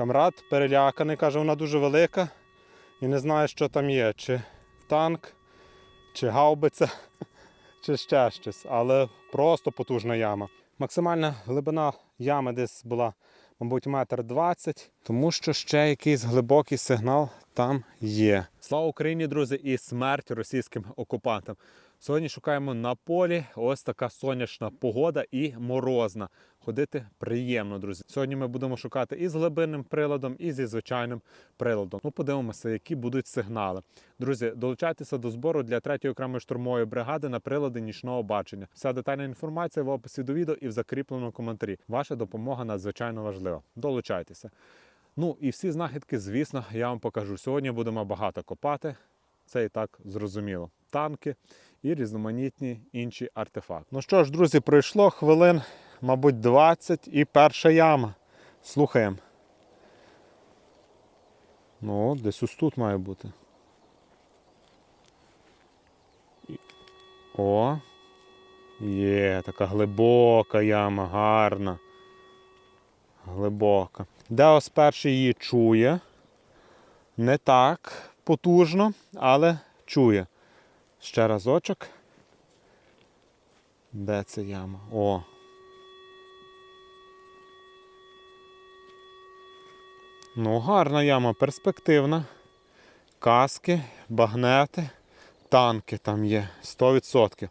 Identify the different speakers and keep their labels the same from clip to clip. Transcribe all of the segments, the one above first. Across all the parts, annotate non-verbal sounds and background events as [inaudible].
Speaker 1: Камрад переляканий, каже, вона дуже велика і не знає, що там є. Чи танк, чи гаубиця, [laughs] чи ще щось. Але просто потужна яма. Максимальна глибина ями десь була, мабуть, метр двадцять, тому що ще якийсь глибокий сигнал там є. Слава Україні, друзі, і смерть російським окупантам. Сьогодні шукаємо на полі. Ось така сонячна погода і морозна. Ходити приємно, друзі. Сьогодні ми будемо шукати і з глибинним приладом, і зі звичайним приладом. Ну, подивимося, які будуть сигнали. Друзі, долучайтеся до збору для 3-ї окремої штурмової бригади на прилади нічного бачення. Вся детальна інформація в описі до відео і в закріпленому коментарі. Ваша допомога надзвичайно важлива. Долучайтеся. Ну і всі знахідки, звісно, я вам покажу. Сьогодні будемо багато копати. Це і так зрозуміло. Танки і різноманітні інші артефакти. Ну що ж, друзі, пройшло хвилин, мабуть, 20 і перша яма. Слухаємо. Ну, десь ось тут має бути. О! Є, така глибока яма, гарна. Глибока. Деос перший її чує. Не так потужно, але чує. Ще разочок. Де це яма? О. Ну, гарна яма, перспективна. Каски, багнети, танки там є 100%.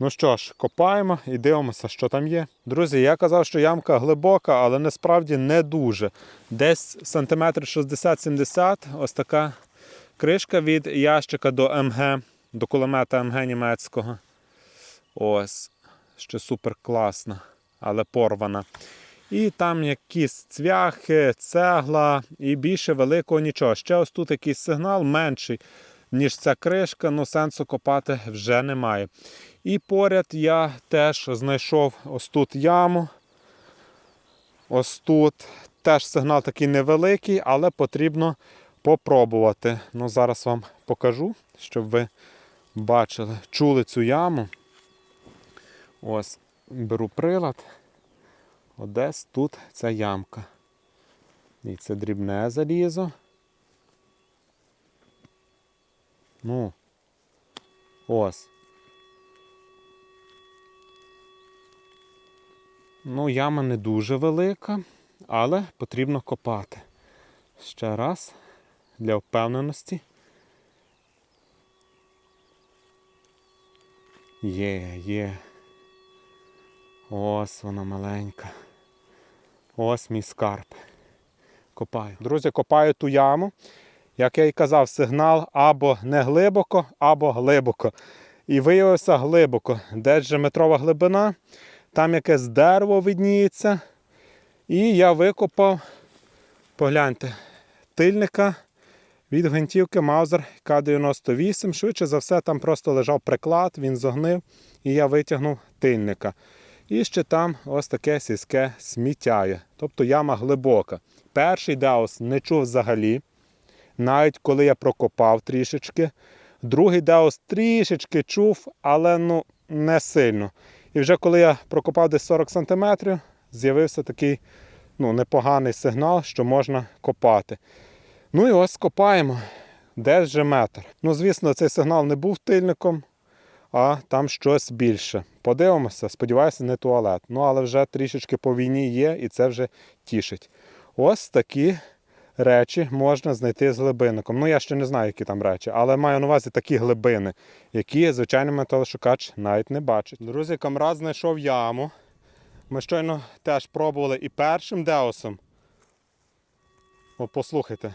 Speaker 1: Ну що ж, копаємо і дивимося, що там є. Друзі, я казав, що ямка глибока, але насправді не дуже. Десь сантиметр 60-70, ось така кришка від ящика до МГ, до кулемета МГ німецького. Ось, ще супер класна, але порвана. І там якісь цвяхи, цегла і більше великого нічого. Ще ось тут якийсь сигнал менший, ніж ця кришка, ну сенсу копати вже немає. І поряд я теж знайшов ось тут яму. Ось тут теж сигнал такий невеликий, але потрібно попробувати. Ну, зараз вам покажу, щоб ви бачили, чули цю яму. Ось, беру прилад. Одесь тут ця ямка. І це дрібне залізо. Ну, ось. Ну, яма не дуже велика, але потрібно копати. Ще раз для впевненості. Є, є. Ось вона маленька. Ось мій скарб. Копаю. Друзі, копаю ту яму. Як я і казав, сигнал або не глибоко, або глибоко. І виявився глибоко. Десь же метрова глибина, там якесь дерево видніється. І я викопав, погляньте, тильника від гвинтівки Маузер К-98. Швидше за все, там просто лежав приклад, він зогнив, і я витягнув тильника. І ще там ось таке сільське сміття. Тобто яма глибока. Перший деос не чув взагалі, навіть коли я прокопав трішечки. Другий деос трішечки чув, але ну не сильно. І вже коли я прокопав десь 40 см, з'явився такий ну, непоганий сигнал, що можна копати. Ну і ось копаємо. Десь вже метр. Ну, звісно, цей сигнал не був тильником, а там щось більше. Подивимося, сподіваюся, не туалет. Ну, але вже трішечки по війні є, і це вже тішить. Ось такі речі можна знайти з глибинником. Ну, я ще не знаю, які там речі, але маю на увазі такі глибини, які звичайний металошукач навіть не бачить. Друзі, камрад знайшов яму. Ми щойно теж пробували і першим деосом. О, послухайте.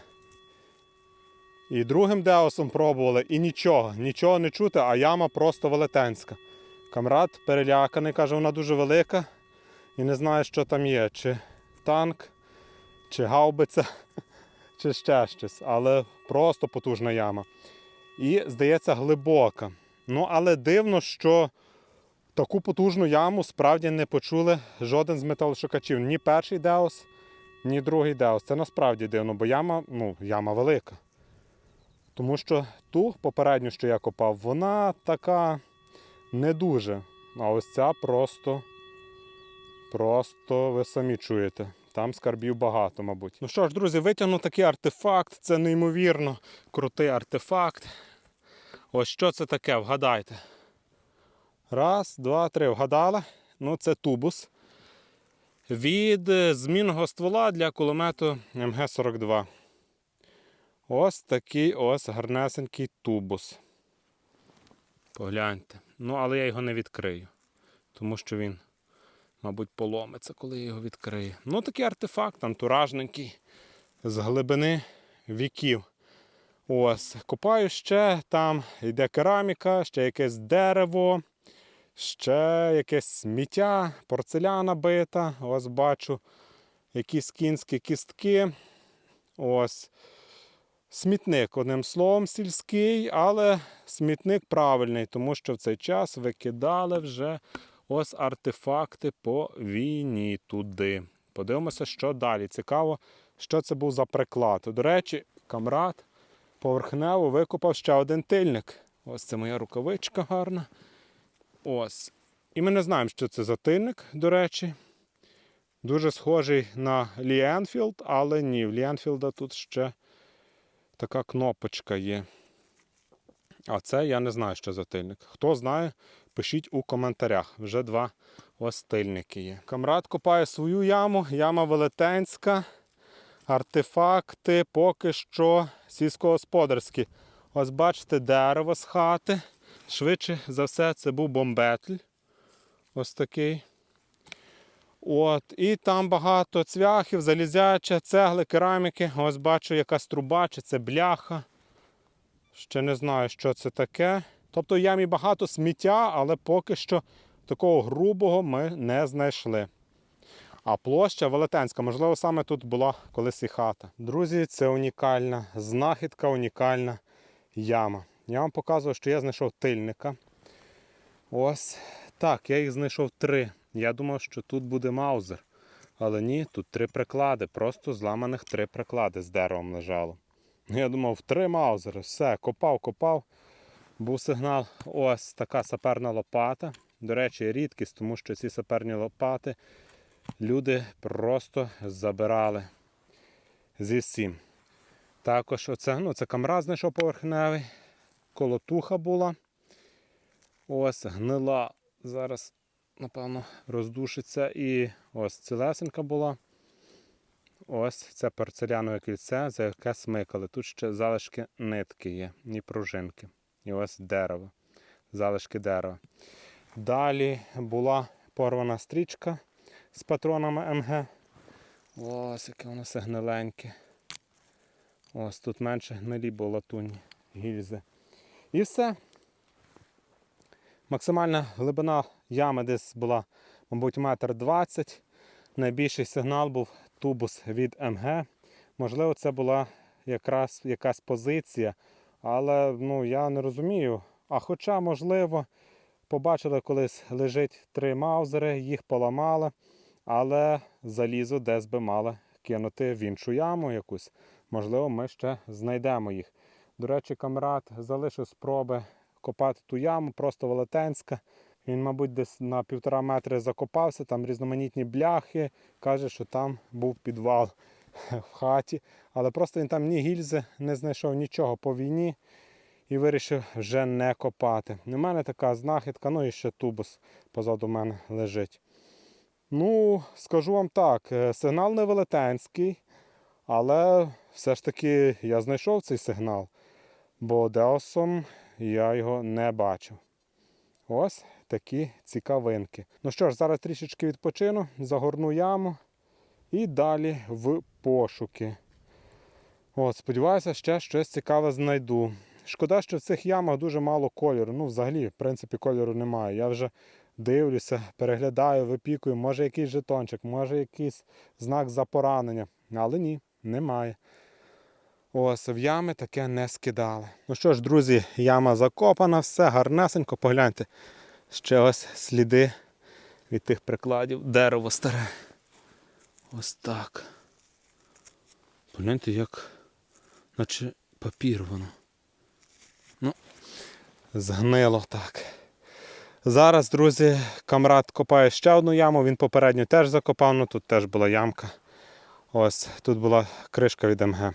Speaker 1: І другим деосом пробували, і нічого, нічого не чути, а яма просто велетенська. Камрад переляканий, каже, вона дуже велика і не знає, що там є. Чи танк, чи гаубиця, [laughs] чи ще щось. Але просто потужна яма. І, здається, глибока. Ну, але дивно, що таку потужну яму справді не почули жоден з металошукачів. Ні перший деос, ні другий деос. Це насправді дивно, бо яма, ну, яма велика. Тому що ту попередню, що я копав, вона така не дуже. А ось ця просто, просто ви самі чуєте. Там скарбів багато, мабуть. Ну що ж, друзі, витягну такий артефакт. Це неймовірно крутий артефакт. Ось що це таке, вгадайте. Раз, два, три. Вгадали? Ну, це тубус. Від е, змінного ствола для кулемету МГ-42. Ось такий ось гарнесенький тубус. Погляньте. Ну, але я його не відкрию. Тому що він, мабуть, поломиться, коли я його відкрию. Ну, такий артефакт, антуражненький, з глибини віків. Ось, копаю ще, там йде кераміка, ще якесь дерево, ще якесь сміття, порцеляна бита. Ось бачу якісь кінські кістки. Ось. Смітник, одним словом, сільський, але смітник правильний, тому що в цей час викидали вже ось артефакти по війні туди. Подивимося, що далі. Цікаво, що це був за приклад. До речі, камрад поверхнево викопав ще один тильник. Ось це моя рукавичка гарна. Ось. І ми не знаємо, що це за тильник, до речі. Дуже схожий на Лі Енфілд, але ні, в Лі Енфілда тут ще така кнопочка є. А це я не знаю, що за тильник. Хто знає, пишіть у коментарях. Вже два ось тильники є. Камрад копає свою яму, яма велетенська. Артефакти поки що сільськогосподарські. Ось бачите, дерево з хати. Швидше за все, це був бомбетль. Ось такий. От, і там багато цвяхів, залізяча, цегли, кераміки. Ось бачу якась труба, чи це бляха. Ще не знаю, що це таке. Тобто в ямі багато сміття, але поки що такого грубого ми не знайшли. А площа велетенська, можливо, саме тут була колись і хата. Друзі, це унікальна знахідка, унікальна яма. Я вам показую, що я знайшов тильника. Ось так, я їх знайшов три. Я думав, що тут буде маузер. Але ні, тут три приклади, просто зламаних три приклади з деревом лежало. Я думав, три маузери, все, копав, копав. Був сигнал, ось така саперна лопата. До речі, рідкість, тому що ці саперні лопати люди просто забирали зі всім. Також оце, ну, це камра знайшов поверхневий, колотуха була. Ось гнила. Зараз, напевно, роздушиться. І ось цілесенька була. Ось це порцелянове кільце, за яке смикали. Тут ще залишки нитки є, і пружинки. І ось дерево. Залишки дерева. Далі була порвана стрічка з патронами МГ. Ось яке воно все гниленьке. Ось тут менше гнилі, бо латунні гільзи. І все. Максимальна глибина ями десь була, мабуть, метр двадцять. Найбільший сигнал був тубус від МГ. Можливо, це була якраз якась позиція, але ну, я не розумію. А хоча, можливо, побачили, колись лежить три маузери, їх поламали, але залізо десь би мали кинути в іншу яму якусь. Можливо, ми ще знайдемо їх. До речі, камрад залишив спроби копати ту яму, просто велетенська. Він, мабуть, десь на півтора метри закопався, там різноманітні бляхи. Каже, що там був підвал [laughs] в хаті. Але просто він там ні гільзи не знайшов нічого по війні і вирішив вже не копати. У мене така знахідка, ну і ще тубус позаду мене лежить. Ну, скажу вам так, е, сигнал не велетенський, але все ж таки я знайшов цей сигнал, бо Деосом я його не бачив. Ось такі цікавинки. Ну що ж, зараз трішечки відпочину, загорну яму і далі в пошуки. От, Сподіваюся, ще щось цікаве знайду. Шкода, що в цих ямах дуже мало кольору. Ну, взагалі, в принципі, кольору немає. Я вже дивлюся, переглядаю, випікую, може якийсь жетончик, може якийсь знак за поранення. Але ні, немає. Ось в ями таке не скидали. Ну що ж, друзі, яма закопана, все гарнесенько, погляньте. Ще ось сліди від тих прикладів. Дерево старе. Ось так. Погляньте, як наче папір воно. Ну, згнило так. Зараз, друзі, камрад копає ще одну яму, він попередньо теж закопав, ну тут теж була ямка Ось тут була кришка від МГ.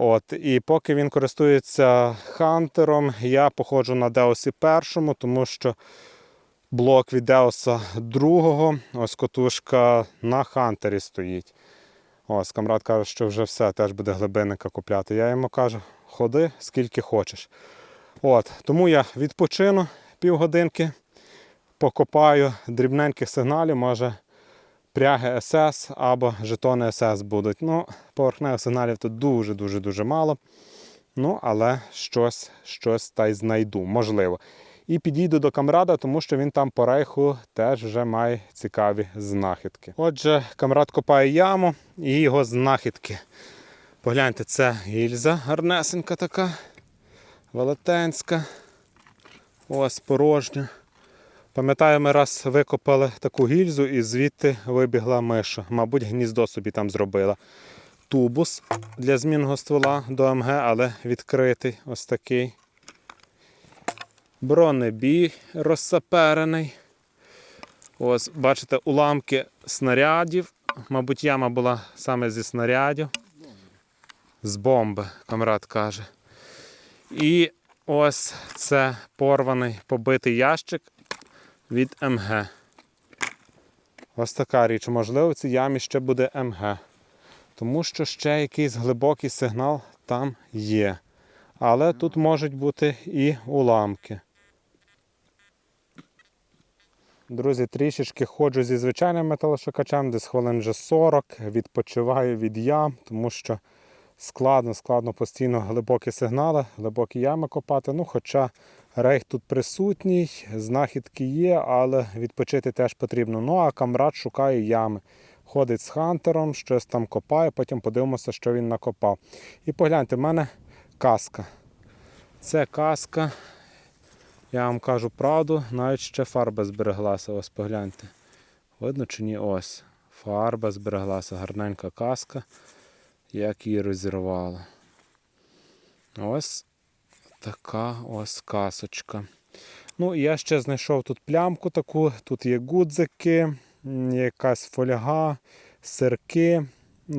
Speaker 1: От, і поки він користується хантером, я походжу на Деосі першому, тому що блок від Деоса другого, ось котушка на хантері стоїть. Ось, камрад каже, що вже все, теж буде глибинника купляти. Я йому кажу, ходи скільки хочеш. От, тому я відпочину півгодинки, покопаю дрібненьких сигналів, може пряги СС або жетони СС будуть. Ну, поверхневих сигналів тут дуже-дуже дуже мало. Ну, але щось, щось та й знайду, можливо. І підійду до камрада, тому що він там по рейху теж вже має цікаві знахідки. Отже, камрад копає яму і його знахідки. Погляньте, це гільза гарнесенька така, велетенська. Ось порожня. Пам'ятаю, ми раз викопали таку гільзу і звідти вибігла миша. Мабуть, гніздо собі там зробила. Тубус для змінного ствола до МГ, але відкритий ось такий. Бронебій розсаперений. Ось, бачите, уламки снарядів. Мабуть, яма була саме зі снарядів. З бомби, камрад каже. І ось це порваний побитий ящик від МГ. Ось така річ. Можливо, в цій ямі ще буде МГ. Тому що ще якийсь глибокий сигнал там є. Але тут можуть бути і уламки. Друзі, трішечки ходжу зі звичайним металошукачем, десь хвилин вже 40, відпочиваю від ям, тому що складно, складно постійно глибокі сигнали, глибокі ями копати. Ну, хоча рейх тут присутній, знахідки є, але відпочити теж потрібно. Ну а камрад шукає ями. Ходить з хантером, щось там копає, потім подивимося, що він накопав. І погляньте, в мене каска. Це каска. Я вам кажу правду, навіть ще фарба збереглася. Ось погляньте. Видно чи ні? Ось. Фарба збереглася, гарненька каска, як її розірвало. Ось така ось касочка. Ну, я ще знайшов тут плямку таку, тут є гудзики, якась фольга, сирки,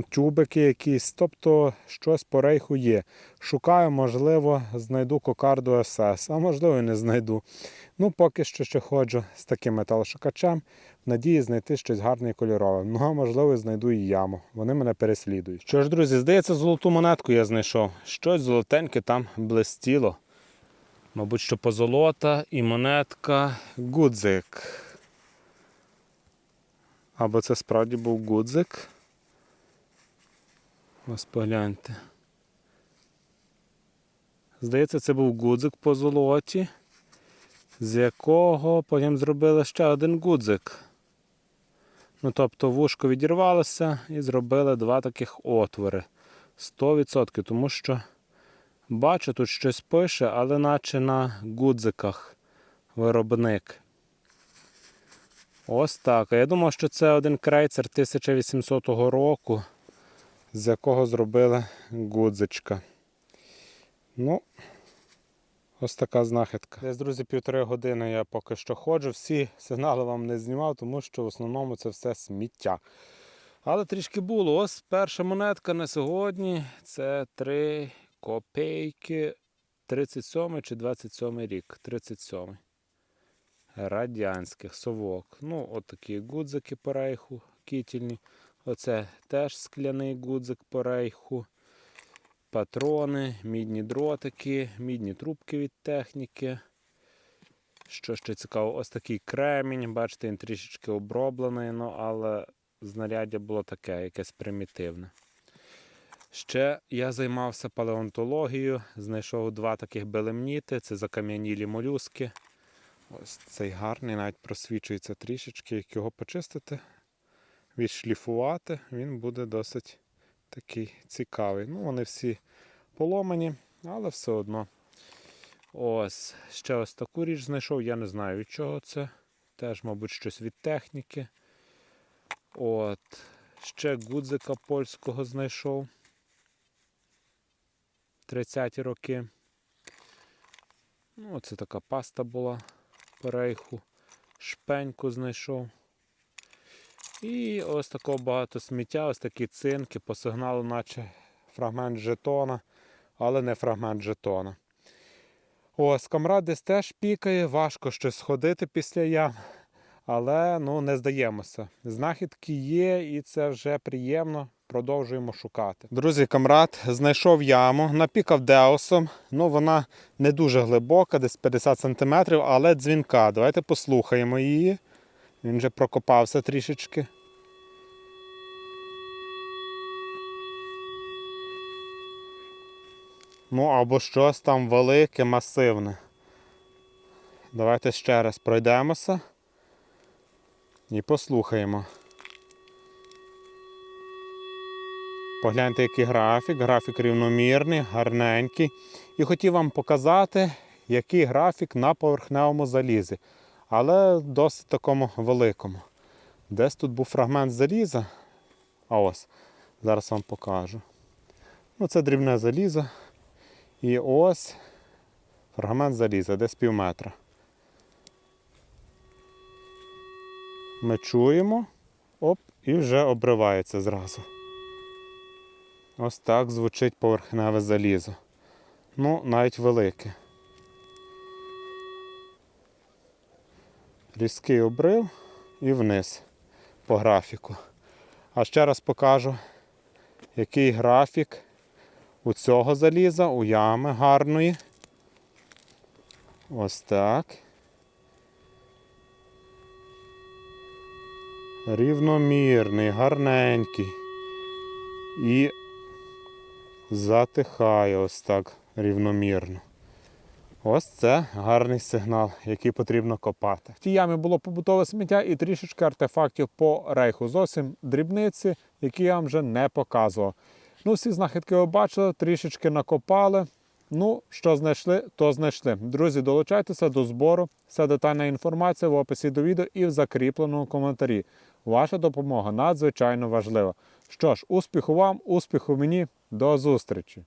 Speaker 1: тюбики якісь, тобто щось по рейху є. Шукаю, можливо, знайду кокарду СС, а можливо і не знайду. Ну, поки що ще ходжу з таким металошукачем, надії знайти щось гарне і кольорове. Ну, а можливо, знайду і яму. Вони мене переслідують. Що ж, друзі, здається, золоту монетку я знайшов. Щось золотеньке там блистіло. Мабуть, що позолота і монетка гудзик. Або це справді був гудзик. Ось погляньте. Здається, це був гудзик по золоті, з якого потім зробили ще один гудзик. Ну, тобто вушко відірвалося і зробили два таких отвори. 100%, тому що бачу, тут щось пише, але наче на гудзиках виробник. Ось так. Я думав, що це один крейцер 1800 року, з якого зробили гудзичка. Ну, ось така знахідка. Десь, друзі, півтори години я поки що ходжу. Всі сигнали вам не знімав, тому що в основному це все сміття. Але трішки було. Ось перша монетка на сьогодні. Це 3 копейки 37 чи 27 рік. 37. Радянських совок. Ну, от такі гудзики по рейху кітільні. Оце теж скляний гудзик по рейху. Патрони, мідні дротики, мідні трубки від техніки. Що ще цікаво, ось такий кремінь. Бачите, він трішечки оброблений, ну, але знаряддя було таке, якесь примітивне. Ще я займався палеонтологією, знайшов два таких белемніти, це закам'янілі молюски. Ось цей гарний, навіть просвічується трішечки, як його почистити, відшліфувати, він буде досить такий цікавий. Ну, вони всі поломані, але все одно. Ось, ще ось таку річ знайшов, я не знаю від чого це. Теж, мабуть, щось від техніки. От. Ще гудзика польського знайшов. 30-ті роки. Ну, це така паста була по рейху. Шпеньку знайшов. І ось такого багато сміття, ось такі цинки по сигналу, наче фрагмент жетона, але не фрагмент жетона. Ось, камрад десь теж пікає, важко щось сходити після ям, але ну, не здаємося. Знахідки є, і це вже приємно. Продовжуємо шукати. Друзі, камрад знайшов яму, напікав деосом. Ну, вона не дуже глибока, десь 50 см, але дзвінка. Давайте послухаємо її. Він вже прокопався трішечки. Ну, або щось там велике, масивне. Давайте ще раз пройдемося і послухаємо. Погляньте, який графік. Графік рівномірний, гарненький. І хотів вам показати, який графік на поверхневому залізі, але досить такому великому. Десь тут був фрагмент заліза. А ось, зараз вам покажу. Ну, це дрібне залізо. І ось фрагмент заліза, десь пів метра. Ми чуємо, оп, і вже обривається зразу. Ось так звучить поверхневе залізо. Ну, навіть велике. Різкий обрив і вниз по графіку. А ще раз покажу, який графік у цього заліза, у ями гарної. Ось так. Рівномірний, гарненький. І затихає ось так рівномірно. Ось це гарний сигнал, який потрібно копати. В тій ямі було побутове сміття і трішечки артефактів по рейху. Зовсім дрібниці, які я вам вже не показував. Ну, всі знахідки ви бачили, трішечки накопали. Ну, що знайшли, то знайшли. Друзі, долучайтеся до збору. Вся детальна інформація в описі до відео і в закріпленому коментарі. Ваша допомога надзвичайно важлива. Що ж, успіху вам, успіху мені, до зустрічі!